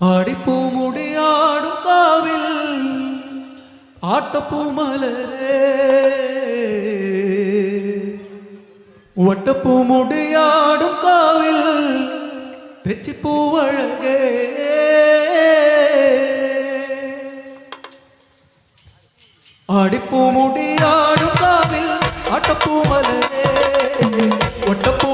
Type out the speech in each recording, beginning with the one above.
ஆடிப்பூ முடியாடும் காவில் ஆட்டப்பூ மலரே. ஒட்டப்பூ முடியாடும் காவில் தெச்சிப்பூ அழகே ஆடிப்பூ முடியாடும் காவில் ஆட்டப்பூ மலரே. ஒட்டப்பூ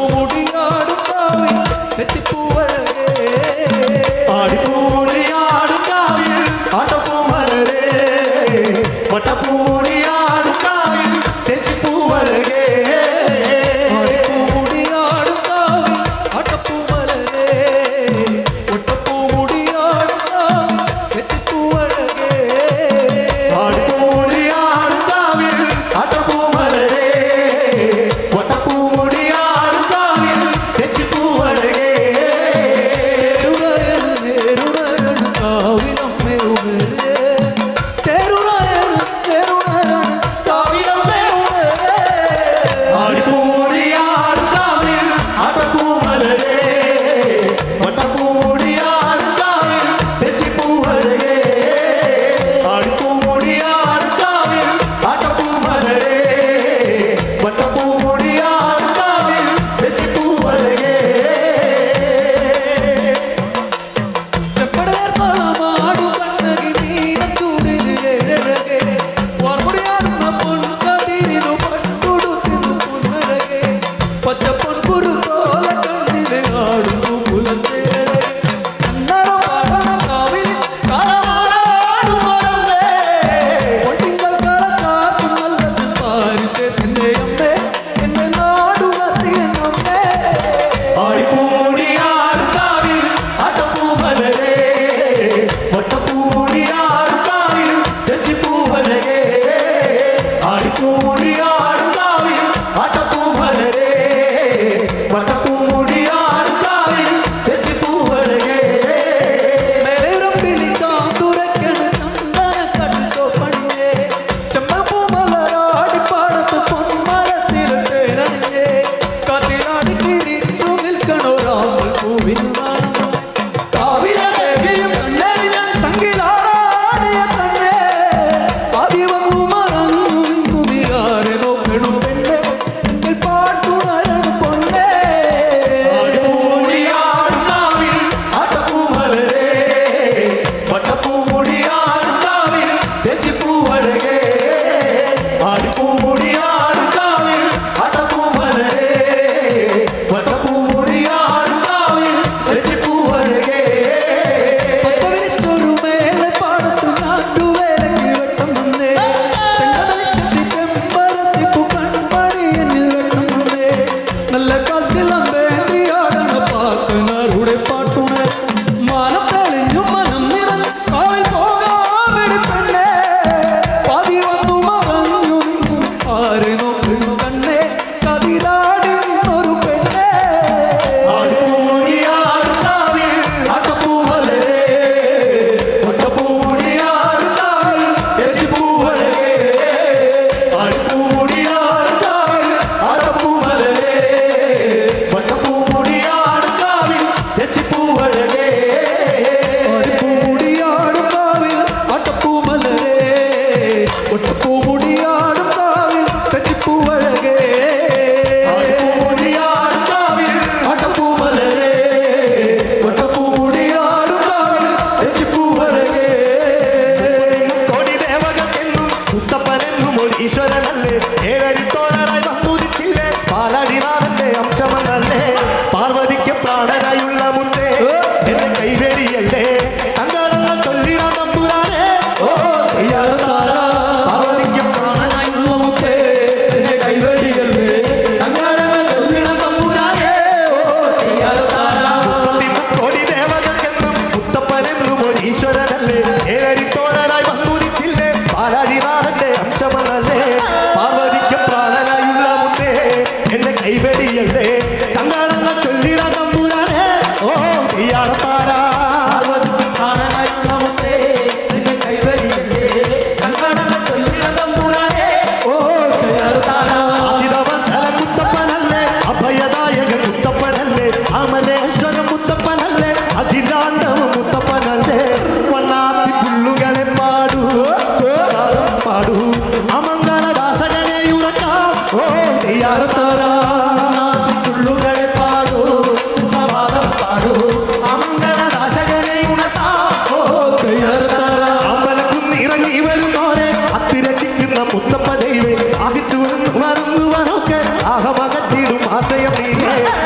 ഒട്ടുപൂമുടിയാടും കാവിൽ തെറ്റിപ്പൂവഴകേ ഈശ്വരനല്ലേ? ഏഴരിത്തോളറായി വന്നുരിച്ചില്ലേ പാലാടിനാഥന്റെ അംശമെന്നല്ലേ പാർവതിക്ക് പ്രാണനായുള്ള മുന്നേ तुम्हारे अमीर है।